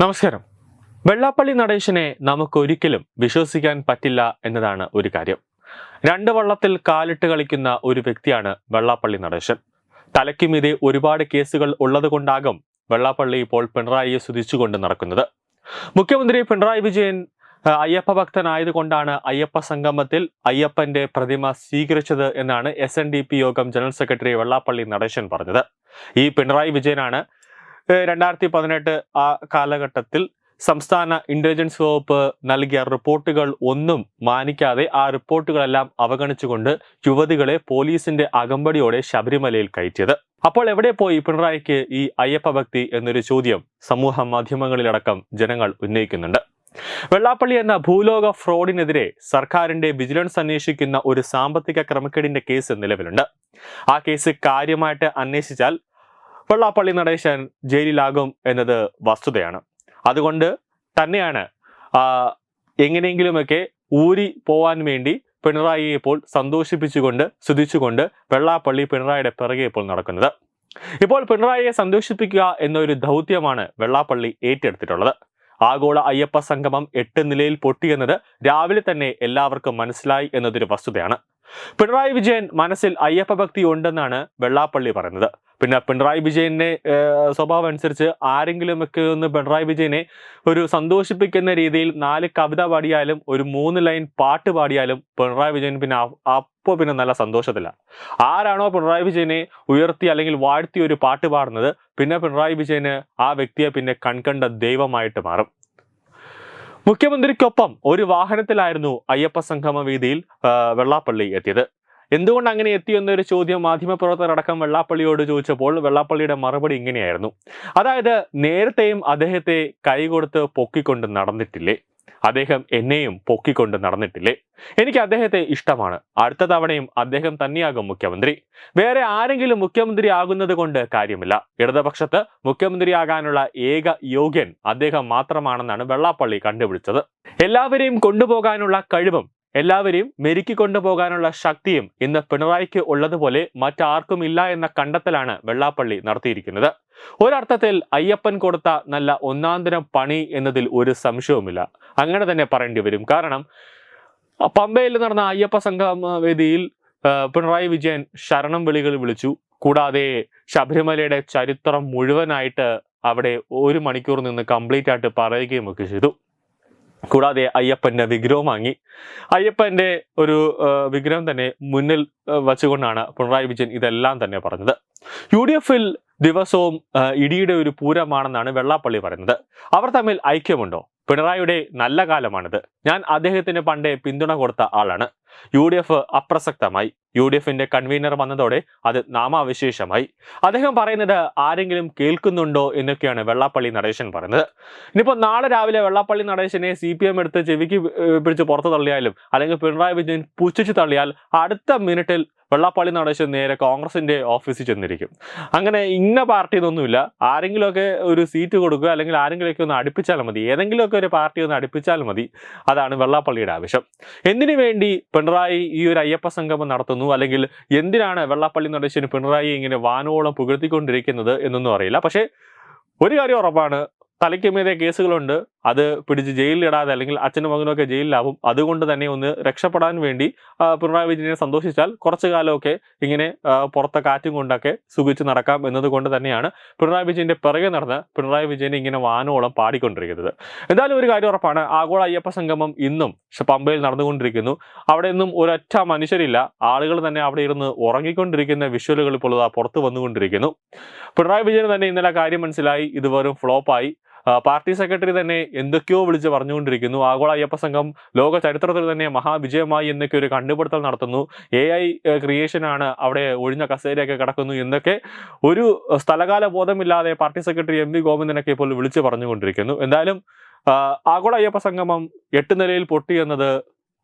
നമസ്കാരം. വെള്ളാപ്പള്ളി നടേശനെ നമുക്കൊരിക്കലും വിശ്വസിക്കാൻ പറ്റില്ല എന്നതാണ് ഒരു കാര്യം. രണ്ട് വള്ളത്തിൽ കാലിട്ട് കളിക്കുന്ന ഒരു വ്യക്തിയാണ് വെള്ളാപ്പള്ളി നടേശൻ. തലയ്ക്കുമീതെ ഒരുപാട് കേസുകൾ ഉള്ളതുകൊണ്ടാകും വെള്ളാപ്പള്ളി ഇപ്പോൾ പിണറായിയെ സ്തുതിച്ചുകൊണ്ട് നടക്കുന്നത്. മുഖ്യമന്ത്രി പിണറായി വിജയൻ അയ്യപ്പ ഭക്തനായതുകൊണ്ടാണ് അയ്യപ്പ സംഗമത്തിൽ അയ്യപ്പന്റെ പ്രതിമ സ്വീകരിച്ചത് എന്നാണ് എസ് യോഗം ജനറൽ സെക്രട്ടറി വെള്ളാപ്പള്ളി നടേശൻ പറഞ്ഞത്. ഈ പിണറായി വിജയനാണ് രണ്ടായിരത്തി പതിനെട്ട് ആ കാലഘട്ടത്തിൽ സംസ്ഥാന ഇന്റലിജൻസ് വകുപ്പ് നൽകിയ റിപ്പോർട്ടുകൾ ഒന്നും മാനിക്കാതെ ആ റിപ്പോർട്ടുകളെല്ലാം അവഗണിച്ചുകൊണ്ട് യുവതികളെ പോലീസിന്റെ അകമ്പടിയോടെ ശബരിമലയിൽ കയറ്റിയത്. അപ്പോൾ എവിടെ പോയി പിണറായിക്ക് ഈ അയ്യപ്പ ഭക്തി എന്നൊരു ചോദ്യം സമൂഹ മാധ്യമങ്ങളിലടക്കം ജനങ്ങൾ ഉന്നയിക്കുന്നുണ്ട്. വെള്ളാപ്പള്ളി എന്ന ഭൂലോക ഫ്രോഡിനെതിരെ സർക്കാരിന്റെ വിജിലൻസ് അന്വേഷിക്കുന്ന ഒരു സാമ്പത്തിക ക്രമക്കേടിന്റെ കേസ് നിലവിലുണ്ട്. ആ കേസ് കാര്യമായിട്ട് അന്വേഷിച്ചാൽ വെള്ളാപ്പള്ളി നടേശൻ ജയിലിലാകും എന്നത് വസ്തുതയാണ്. അതുകൊണ്ട് തന്നെയാണ് എങ്ങനെയെങ്കിലുമൊക്കെ ഊരി പോവാൻ വേണ്ടി പിണറായിയെ ഇപ്പോൾ സന്തോഷിപ്പിച്ചുകൊണ്ട് സ്തുതിച്ചുകൊണ്ട് വെള്ളാപ്പള്ളി പിണറായിയുടെ പിറകെ ഇപ്പോൾ നടക്കുന്നത്. ഇപ്പോൾ പിണറായിയെ സന്തോഷിപ്പിക്കുക എന്നൊരു ദൗത്യമാണ് വെള്ളാപ്പള്ളി ഏറ്റെടുത്തിട്ടുള്ളത്. ആഗോള അയ്യപ്പ സംഗമം എട്ട് നിലയിൽ പൊട്ടിയെന്നത് രാവിലെ തന്നെ എല്ലാവർക്കും മനസ്സിലായി എന്നതൊരു വസ്തുതയാണ്. പിണറായി വിജയൻ മനസ്സിൽ അയ്യപ്പ ഭക്തി ഉണ്ടെന്നാണ് വെള്ളാപ്പള്ളി പറയുന്നത്. പിന്നെ പിണറായി വിജയന്റെ സ്വഭാവം അനുസരിച്ച് ആരെങ്കിലുമൊക്കെ ഒന്ന് പിണറായി വിജയനെ ഒരു സന്തോഷിപ്പിക്കുന്ന രീതിയിൽ നാല് കവിത പാടിയാലും ഒരു മൂന്ന് ലൈൻ പാട്ട് പാടിയാലും പിണറായി വിജയൻ പിന്നെ അപ്പോൾ പിന്നെ നല്ല സന്തോഷത്തില്ല ആരാണോ പിണറായി വിജയനെ ഉയർത്തി അല്ലെങ്കിൽ വാഴ്ത്തി ഒരു പാട്ട് പാടുന്നത് പിന്നെ പിണറായി വിജയന് ആ വ്യക്തിയെ പിന്നെ കൺകണ്ട ദൈവമായിട്ട് മാറും. മുഖ്യമന്ത്രിക്കൊപ്പം ഒരു വാഹനത്തിലായിരുന്നു അയ്യപ്പ സംഗമ വീതിയിൽ വെള്ളാപ്പള്ളി എത്തിയത്. എന്തുകൊണ്ട് അങ്ങനെ എത്തി എന്നൊരു ചോദ്യം മാധ്യമപ്രവർത്തകരടക്കം വെള്ളാപ്പള്ളിയോട് ചോദിച്ചപ്പോൾ വെള്ളാപ്പള്ളിയുടെ മറുപടി ഇങ്ങനെയായിരുന്നു. അതായത് നേരത്തെയും അദ്ദേഹത്തെ കൈകൊടുത്ത് പൊക്കിക്കൊണ്ട് നടന്നിട്ടില്ലേ? അദ്ദേഹം എന്നെയും പൊക്കിക്കൊണ്ട് നടന്നിട്ടില്ലേ? എനിക്ക് അദ്ദേഹത്തെ ഇഷ്ടമാണ്. അടുത്ത തവണയും അദ്ദേഹം തന്നെയാകും മുഖ്യമന്ത്രി. വേറെ ആരെങ്കിലും മുഖ്യമന്ത്രി ആകുന്നത് കൊണ്ട് കാര്യമില്ല. ഇടതുപക്ഷത്ത് മുഖ്യമന്ത്രിയാകാനുള്ള ഏക യോഗ്യൻ അദ്ദേഹം മാത്രമാണെന്നാണ് വെള്ളാപ്പള്ളി കണ്ടുപിടിച്ചത്. എല്ലാവരെയും കൊണ്ടുപോകാനുള്ള കഴിവും എല്ലാവരെയും മെരുക്കി കൊണ്ടുപോകാനുള്ള ശക്തിയും ഇന്ന് പിണറായിക്ക് ഉള്ളതുപോലെ മറ്റാർക്കും ഇല്ല എന്ന കണ്ടെത്തലാണ് വെള്ളാപ്പള്ളി നടത്തിയിരിക്കുന്നത്. ഒരർത്ഥത്തിൽ അയ്യപ്പൻ കൊടുത്ത നല്ല ഒന്നാന്തരം പണി എന്നതിൽ ഒരു സംശയവുമില്ല. അങ്ങനെ തന്നെ പറയേണ്ടി വരും. കാരണം പമ്പയിൽ നടന്ന അയ്യപ്പ സംഗമ വേദിയിൽ പിണറായി വിജയൻ ശരണം വിളികൾ വിളിച്ചു. കൂടാതെ ശബരിമലയുടെ ചരിത്രം മുഴുവനായിട്ട് അവിടെ ഒരു മണിക്കൂർ നിന്ന് കംപ്ലീറ്റ് ആയിട്ട് പറയുകയും ഒക്കെ ചെയ്തു. കൂടാതെ അയ്യപ്പന്റെ വിഗ്രഹം വാങ്ങി. അയ്യപ്പന്റെ ഒരു വിഗ്രഹം തന്നെ മുന്നിൽ വച്ചുകൊണ്ടാണ് പിണറായി വിജയൻ ഇതെല്ലാം തന്നെ പറഞ്ഞത്. യു ഡി എഫിൽ ദിവസവും ഇടിയുടെ ഒരു പൂരമാണെന്നാണ് വെള്ളാപ്പള്ളി പറയുന്നത്. അവർ തമ്മിൽ ഐക്യമുണ്ടോ? പിണറായിയുടെ നല്ല കാലമാണിത്. ഞാൻ അദ്ദേഹത്തിന് പണ്ടേ പിന്തുണ കൊടുത്ത ആളാണ്. യു ഡി എഫ് അപ്രസക്തമായി. യു ഡി എഫിന്റെ കൺവീനർ വന്നതോടെ അത് നാമാവിശേഷമായി. അദ്ദേഹം പറയുന്നത് ആരെങ്കിലും കേൾക്കുന്നുണ്ടോ എന്നൊക്കെയാണ് വെള്ളാപ്പള്ളി നടേശൻ പറയുന്നത്. ഇനിയിപ്പോൾ നാളെ രാവിലെ വെള്ളാപ്പള്ളി നടേശനെ സി പി എം എടുത്ത് ചെവിക്ക് പിടിച്ച് പുറത്ത് തള്ളിയാലും അല്ലെങ്കിൽ പിണറായി വിജയൻ പുച്ഛിച്ചു തള്ളിയാൽ അടുത്ത മിനിറ്റിൽ വെള്ളാപ്പള്ളി നടേശൻ നേരെ കോൺഗ്രസിന്റെ ഓഫീസിൽ ചെന്നിരിക്കും. അങ്ങനെ ഇന്ന പാർട്ടി എന്നൊന്നുമില്ല ആരെങ്കിലുമൊക്കെ ഒരു സീറ്റ് കൊടുക്കുക അല്ലെങ്കിൽ ആരെങ്കിലുമൊക്കെ ഒന്ന് അടുപ്പിച്ചാൽ മതി. ഏതെങ്കിലുമൊക്കെ ഒരു പാർട്ടി ഒന്ന് അടുപ്പിച്ചാൽ മതി. അതാണ് വെള്ളാപ്പള്ളിയുടെ ആവശ്യം. എന്തിനു വേണ്ടി പിണറായി ഈ ഒരു അയ്യപ്പ സംഗമം നടത്തുന്നു? അല്ലെങ്കിൽ എന്തിനാണ് വെള്ളാപ്പള്ളി നടേശന് പിണറായി ഇങ്ങനെ വാനോളം പുകഴ്ത്തിക്കൊണ്ടിരിക്കുന്നത് എന്നൊന്നും അറിയില്ല. പക്ഷേ ഒരു കാര്യം ഉറപ്പാണ്. തലയ്ക്ക് കേസുകളുണ്ട്. അത് പിടിച്ച് ജയിലിലിടാതെ അല്ലെങ്കിൽ അച്ഛനും മകനും ഒക്കെ ജയിലിലാവും. അതുകൊണ്ട് തന്നെ ഒന്ന് രക്ഷപ്പെടാൻ വേണ്ടി പിണറായി വിജയനെ സന്തോഷിച്ചാൽ കുറച്ചു കാലമൊക്കെ ഇങ്ങനെ പുറത്തെ കാറ്റും കൊണ്ടൊക്കെ സുഖിച്ച് നടക്കാം എന്നതുകൊണ്ട് തന്നെയാണ് പിണറായി വിജയന്റെ പിറകെ നടന്ന് പിണറായി വിജയനെ ഇങ്ങനെ വാനോളം പാടിക്കൊണ്ടിരിക്കുന്നത്. എന്തായാലും ഒരു കാര്യം ഉറപ്പാണ് ആഗോള അയ്യപ്പ സംഗമം ഇന്നും പമ്പയിൽ നടന്നുകൊണ്ടിരിക്കുന്നു. അവിടെ നിന്നും ഒരൊറ്റ മനുഷ്യരില്ല ആളുകൾ തന്നെ അവിടെ ഇരുന്ന് ഉറങ്ങിക്കൊണ്ടിരിക്കുന്ന വിഷ്വലുകൾ ഇപ്പോൾ പുറത്ത് വന്നുകൊണ്ടിരിക്കുന്നു. പിണറായി വിജയന് തന്നെ ഇന്നലെ കാര്യം മനസ്സിലായി ഇത് വെറും ഫ്ലോപ്പായി പാർട്ടി സെക്രട്ടറി തന്നെ എന്തൊക്കെയോ വിളിച്ച് പറഞ്ഞുകൊണ്ടിരിക്കുന്നു. ആഗോള അയ്യപ്പ സംഘം ലോക ചരിത്രത്തിൽ തന്നെ മഹാവിജയമായി എന്നൊക്കെ ഒരു കണ്ടുപിടുത്തൽ നടത്തുന്നു. എ ഐ ക്രിയേഷനാണ് അവിടെ ഒഴിഞ്ഞ കസേരയൊക്കെ കിടക്കുന്നു എന്നൊക്കെ ഒരു സ്ഥലകാല ബോധമില്ലാതെ പാർട്ടി സെക്രട്ടറി എം വി ഗോവിന്ദനൊക്കെ ഇപ്പോൾ വിളിച്ച് പറഞ്ഞുകൊണ്ടിരിക്കുന്നു. എന്തായാലും ആഗോള അയ്യപ്പ സംഗമം എട്ട് നിലയിൽ പൊട്ടി എന്നത്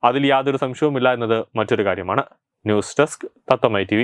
അതിൽ യാതൊരു സംശയവുമില്ല എന്നത് മറ്റൊരു കാര്യമാണ്. ന്യൂസ് ഡെസ്ക് തത്തമ്മ ടി